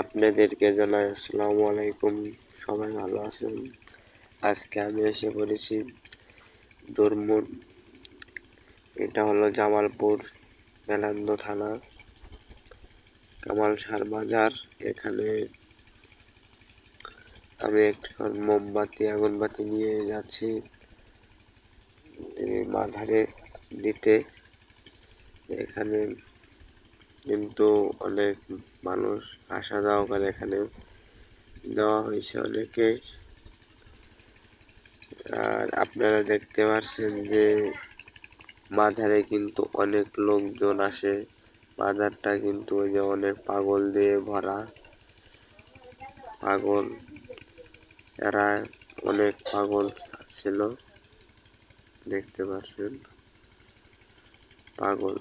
আপনাদেরকে জানাই আসসালামু আলাইকুম। সবাই ভালো আছেন? আজকে আমি এসে পড়েছি দরমুন এটা হলো জামালপুর মেলান্দ থানা, কামাল সার বাজার। এখানে আমি একটা মোমবাতি, আগুনবাতি নিয়ে যাচ্ছি। মাঝারে দিতে। এখানে কিন্তু অনেক মানুষ আসা যাওয়া করে এখানে। দেওয়া হয়েছে অনেকে। আর আপনারা দেখতে পাচ্ছেন যে মাঝারে কিন্তু অনেক লোকজন আসে। বাজারটা কিন্তু ওই যে অনেক পাগল দিয়ে ভরা। পাগল। এরা অনেক পাগল ছিল। দেখতে পাচ্ছেন পাগল।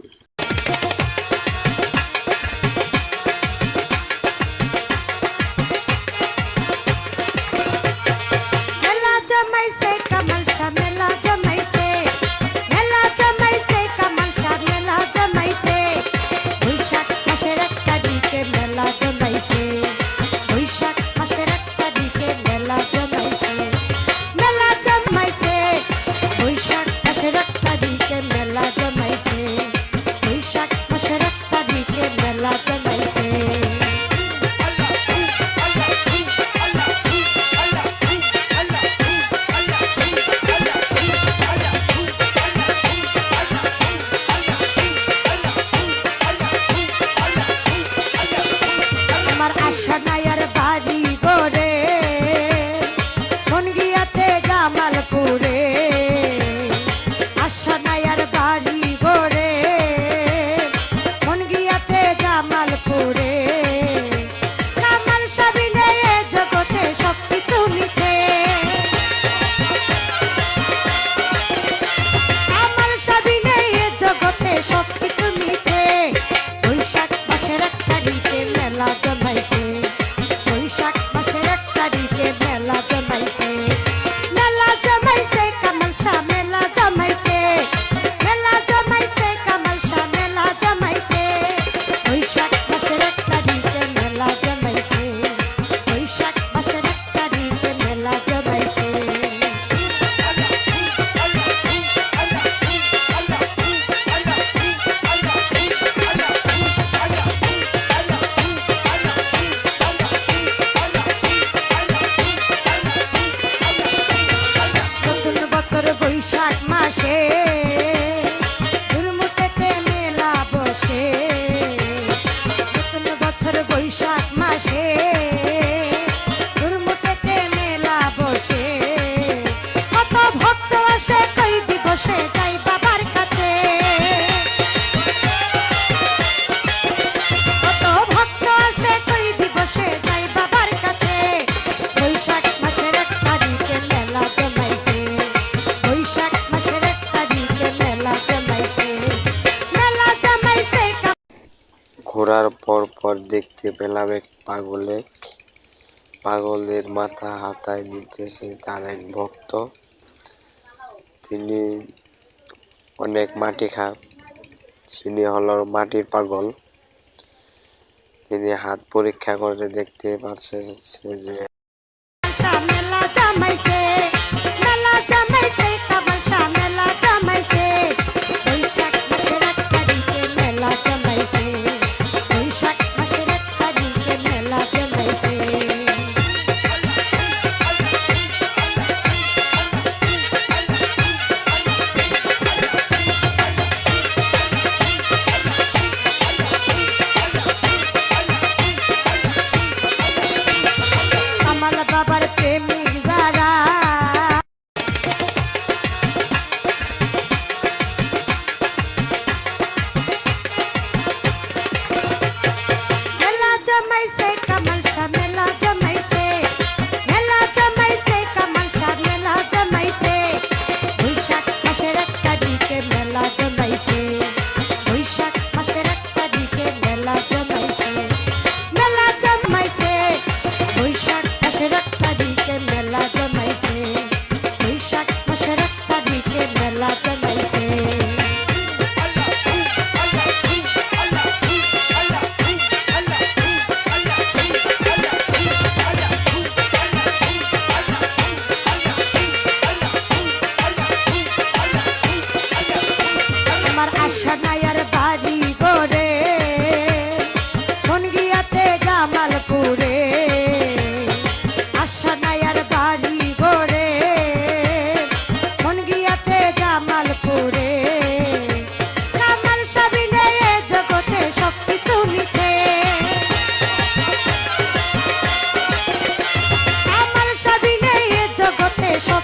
বৈশাখ ঘোরার পর পর দেখতে পেলাম এক পাগলে। পাগলের মাথা হাতায় নিতেছে তার এক ভক্ত। তিনি অনেক মাটি খা তিনি হলো মাটির পাগল। তিনি হাত পরীক্ষা করে দেখতে পারছে যে বিশ্বনায়ার বাড়ি করে মন গিয়াছে জামালপুরে। আশানায়ার বাড়ি করে মন গিয়াছে জামালপুরে। আমার সবই নিয়ে জগতে সব কিছু মিছে। আমার সবই নিয়ে জগতে সব